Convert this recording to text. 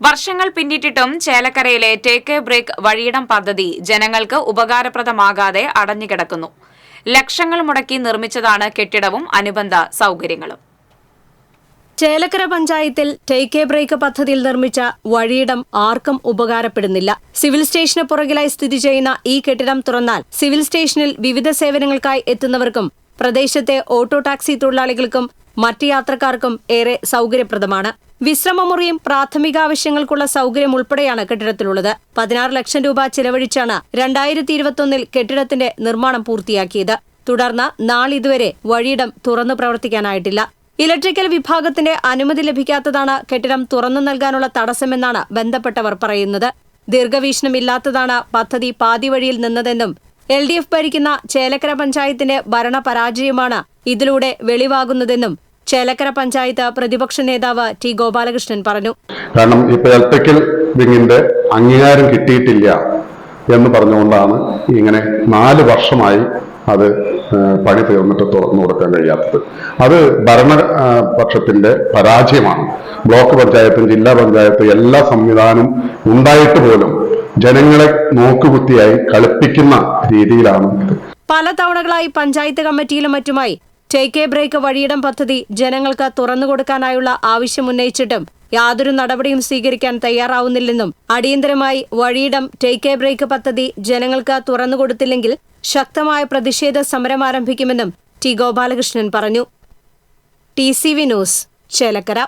വർഷങ്ങൾ പിന്നിട്ടിട്ടും ചേലക്കരയിലെ ടേക്ക് എ ബ്രേക്ക് വഴിയിടം പദ്ധതി ജനങ്ങൾക്ക് ഉപകാരപ്രദമാകാതെ അടഞ്ഞുകിടക്കുന്നു. ലക്ഷങ്ങൾ മുടക്കി നിർമ്മിച്ചതാണ് കെട്ടിടവും അനുബന്ധ സൗകര്യങ്ങളും. ചേലക്കര പഞ്ചായത്തിൽ ടേക്ക് എ ബ്രേക്ക് പദ്ധതിയിൽ നിർമ്മിച്ച വഴിയിടം ആർക്കും ഉപകാരപ്പെടുന്നില്ല. സിവിൽ സ്റ്റേഷന് പുറകിലായി സ്ഥിതി ചെയ്യുന്ന ഈ കെട്ടിടം തുറന്നാൽ സിവിൽ സ്റ്റേഷനിൽ വിവിധ സേവനങ്ങൾക്കായി എത്തുന്നവർക്കും പ്രദേശത്തെ ഓട്ടോ ടാക്സി തൊഴിലാളികൾക്കും മറ്റ് യാത്രക്കാർക്കും ഏറെ സൗകര്യപ്രദമാണ്. വിശ്രമമുറിയും പ്രാഥമിക ആവശ്യങ്ങൾക്കുള്ള സൗകര്യം ഉൾപ്പെടെയാണ് കെട്ടിടത്തിലുള്ളത്. പതിനാറ് ലക്ഷം രൂപ ചെലവഴിച്ചാണ് രണ്ടായിരത്തി ഇരുപത്തൊന്നിൽ കെട്ടിടത്തിന്റെ നിർമ്മാണം പൂർത്തിയാക്കിയത്. തുടർന്ന് നാളിതുവരെ വഴിയിടം തുറന്നു പ്രവർത്തിക്കാനായിട്ടില്ല. ഇലക്ട്രിക്കൽ വിഭാഗത്തിന്റെ അനുമതി ലഭിക്കാത്തതാണ് കെട്ടിടം തുറന്നു നൽകാനുള്ള തടസ്സമെന്നാണ് ബന്ധപ്പെട്ടവർ പറയുന്നത്. ദീർഘവീക്ഷണമില്ലാത്തതാണ് പദ്ധതി പാതിവഴിയിൽ നിന്നതെന്നും എൽ ഡി എഫ് ഭരിക്കുന്ന ചേലക്കര പഞ്ചായത്തിന്റെ ഭരണ പരാജയമാണ് ഇതിലൂടെ വെളിവാകുന്നതെന്നും ചേലക്കര പഞ്ചായത്ത് പ്രതിപക്ഷ നേതാവ് ടി ഗോപാലകൃഷ്ണൻ പറഞ്ഞു. കാരണം ഇപ്പൊ ഇലക്ട്രിക്കൽ വിങ്ങിന്റെ അംഗീകാരം കിട്ടിയിട്ടില്ല എന്ന് പറഞ്ഞുകൊണ്ടാണ് ഇങ്ങനെ നാല് വർഷമായി അത് പണി തീർന്നിട്ട് തുറന്നു കൊടുക്കാൻ കഴിയാത്തത്. അത് ഭരണപക്ഷത്തിന്റെ പരാജയമാണ്. ബ്ലോക്ക് പഞ്ചായത്തും ജില്ലാ പഞ്ചായത്തും എല്ലാ സംവിധാനം ഉണ്ടായിട്ട് പോലും ജനങ്ങളെ നോക്കുകുത്തിയായി കളിപ്പിക്കുന്ന രീതിയിലാണ് പല തവണകളായി പഞ്ചായത്ത് കമ്മിറ്റിയിലും മറ്റുമായി ടേക്ക് എ ബ്രേക്ക് വഴിയിടം പദ്ധതി ജനങ്ങൾക്ക് തുറന്നുകൊടുക്കാനായുള്ള ആവശ്യം ഉന്നയിച്ചിട്ടും യാതൊരു നടപടിയും സ്വീകരിക്കാൻ തയ്യാറാവുന്നില്ലെന്നും അടിയന്തരമായി വഴിയിടം ടേക്ക് എ ബ്രേക്ക് പദ്ധതി ജനങ്ങൾക്ക് തുറന്നുകൊടുത്തില്ലെങ്കിൽ ശക്തമായ പ്രതിഷേധ സമരം ആരംഭിക്കുമെന്നും ടി ഗോപാലകൃഷ്ണൻ പറഞ്ഞു. T C V news Chelakkara.